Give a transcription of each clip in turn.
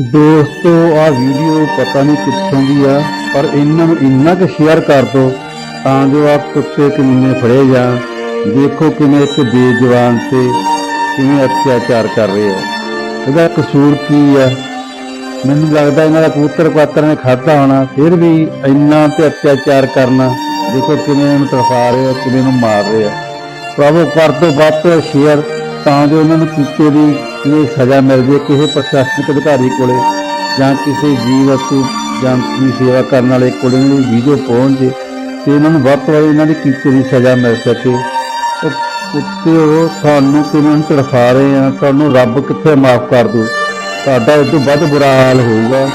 ਦੋਸਤੋ, ਆ ਵੀਡੀਓ ਪਤਾ ਨਹੀਂ ਕਿੱਥੋਂ ਦੀ ਆ, ਪਰ ਇਹਨਾਂ ਨੂੰ ਇੰਨਾ ਕੁ ਸ਼ੇਅਰ ਕਰ ਦਿਓ ਤਾਂ ਜੋ ਆ ਕੁੱਤੇ ਕਮੀਨੇ ਫੜੇ ਜਾਣ। ਦੇਖੋ ਕਿਵੇਂ ਇੱਕ ਬੇਜਵਾਨ ਤੇ ਕਿਵੇਂ ਅਤਿਆਚਾਰ ਕਰ ਰਹੇ ਆ। ਇਹਦਾ ਕਸੂਰ ਕੀ ਆ? ਮੈਨੂੰ ਲੱਗਦਾ ਇਹਨਾਂ ਦਾ ਕਬੂਤਰ ਪਾਤਰ ਨੇ ਖਾਧਾ ਹੋਣਾ, ਫਿਰ ਵੀ ਇੰਨਾ ਤੇ ਅਤਿਆਚਾਰ ਕਰਨਾ। ਦੇਖੋ ਕਿਵੇਂ ਇਹਨੂੰ ਤਰਫਾ ਰਹੇ ਆ, ਕਿਵੇਂ ਇਹਨੂੰ ਮਾਰ ਰਹੇ ਆ। ਪ੍ਰਭੂ ਕਰ ਤੋਂ ਵੱਧ ਸ਼ੇਅਰ ਤਾਂ ਜੋ ਇਹਨਾਂ ਨੂੰ ਕੀਤੇ ਦੀ ਇਹ ਸਜ਼ਾ ਮਿਲ ਜੇ ਕਿਸੇ ਪ੍ਰਸ਼ਾਸਨਿਕ ਅਧਿਕਾਰੀ ਕੋਲੇ ਜਾਂ ਕਿਸੇ ਜੀਵ ਵਸਤੂ ਜਾਂ ਦੀ ਸੇਵਾ ਕਰਨ ਵਾਲੇ ਕੋਲੇ ਇਹਨਾਂ ਦੀ ਵੀਡੀਓ ਪਹੁੰਚ ਜੇ, ਤੇ ਇਹਨਾਂ ਨੂੰ ਵੱਧ ਤੋਂ ਵੱਧ ਇਹਨਾਂ ਦੀ ਕੀਤੇ ਦੀ ਸਜ਼ਾ ਮਿਲ ਸਕੇ। ਉਹ ਉਹ ਤੁਹਾਨੂੰ ਕਿਵੇਂ ਤੜਫਾ ਰਹੇ ਆ, ਤੁਹਾਨੂੰ ਰੱਬ ਕਿੱਥੇ ਮਾਫ ਕਰ ਦੂ? ਤੁਹਾਡਾ ਇਸ ਤੋਂ ਵੱਧ ਬੁਰਾ ਹਾਲ ਹੋਊਗਾ।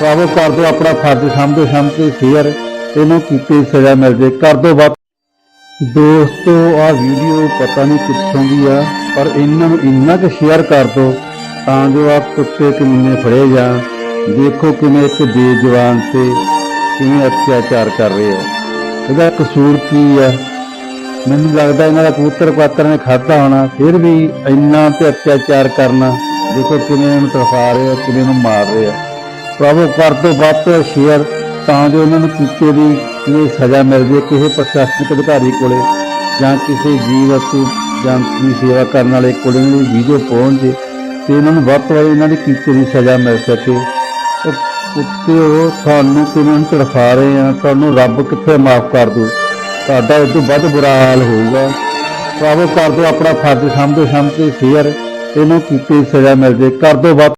ਪ੍ਰਭੂ ਕਰ ਦਿਓ ਆਪਣਾ ਫਰਜ਼ ਸਮਝੋ ਸਮਝ ਕੇ ਸ਼ੇਅਰ, ਇਹਨੂੰ ਕੀਤੇ ਦੀ ਸਜ਼ਾ ਮਿਲ ਜੇ। ਕਰ ਦਿਓ ਵੱਧ ਦੋਸਤੋ, ਆ ਵੀਡੀਓ ਪਤਾ ਨਹੀਂ ਕਿੱਥੋਂ ਦੀ ਆ, ਪਰ ਇਹਨਾਂ ਨੂੰ ਇੰਨਾ ਕੁ ਸ਼ੇਅਰ ਕਰ ਦਿਓ ਤਾਂ ਜੋ ਆ ਕੁੱਤੇ ਕਮੀਨੇ ਫੜੇ ਜਾਣ। ਦੇਖੋ ਕਿਵੇਂ ਇੱਕ ਬੇਜਵਾਨ ਤੇ ਕਿਵੇਂ ਅਤਿਆਚਾਰ ਕਰ ਰਹੇ ਆ। ਇਹਦਾ ਕਸੂਰ ਕੀ ਆ? ਮੈਨੂੰ ਲੱਗਦਾ ਇਹਨਾਂ ਦਾ ਕਬੂਤਰ ਪਾਤਰ ਨੇ ਖਾਧਾ ਹੋਣਾ, ਫਿਰ ਵੀ ਇੰਨਾ ਤੇ ਅਤਿਆਚਾਰ ਕਰਨਾ, ਦੇਖੋ ਕਿਵੇਂ ਇਹਨੂੰ ਤਰਫਾ ਰਹੇ ਆ, ਕਿਵੇਂ ਇਹਨੂੰ ਮਾਰ ਰਹੇ ਆ। ਪ੍ਰਭੂ, ਕਰ ਤੋਂ ਵੱਧ ਸ਼ੇਅਰ ਤਾਂ ਜੋ ਇਹਨਾਂ ਨੂੰ ਕੀਤੇ ਦੀ ਇਹ ਸਜ਼ਾ ਮਿਲਦੀ ਹੈ ਕਿਸੇ ਪ੍ਰਸ਼ਾਸਨਿਕ ਅਧਿਕਾਰੀ ਕੋਲੇ ਜਾਂ ਕਿਸੇ ਜੀਵ ਵਸਤੂ ਜਾਂ ਦੀ ਸੇਵਾ ਕਰਨ ਵਾਲੇ ਕੋਲੇ ਇਹਨਾਂ ਦੀ ਵੀਡੀਓ ਪਹੁੰਚ ਤੇ ਇਹਨਾਂ ਨੂੰ ਵੱਧ ਤੋਂ ਵੱਧ ਇਹਨਾਂ ਦੀ ਕੀਤੇ ਦੀ ਸਜ਼ਾ ਮਿਲ ਸਕੇ। ਉਹ ਉਹ ਤੁਹਾਨੂੰ ਕਿਵੇਂ ਤੜਫਾ ਰਹੇ ਆ, ਤੁਹਾਨੂੰ ਰੱਬ ਕਿੱਥੇ ਮਾਫ ਕਰ ਦੂ? ਤੁਹਾਡਾ ਇਸ ਤੋਂ ਵੱਧ ਬੁਰਾ ਹਾਲ ਹੋਊਗਾ। ਪ੍ਰਭੂ ਕਰ ਦਿਓ ਆਪਣਾ ਫਰਜ਼ ਸਮਝੋ ਸਮਝੇ ਸ਼ੇਅਰ। ਇਹਨੂੰ ਕੀਤੇ ਦੀ ਸਜ਼ਾ ਮਿਲ ਜੇ ਕਰ ਦਿਓ ਵੱਧ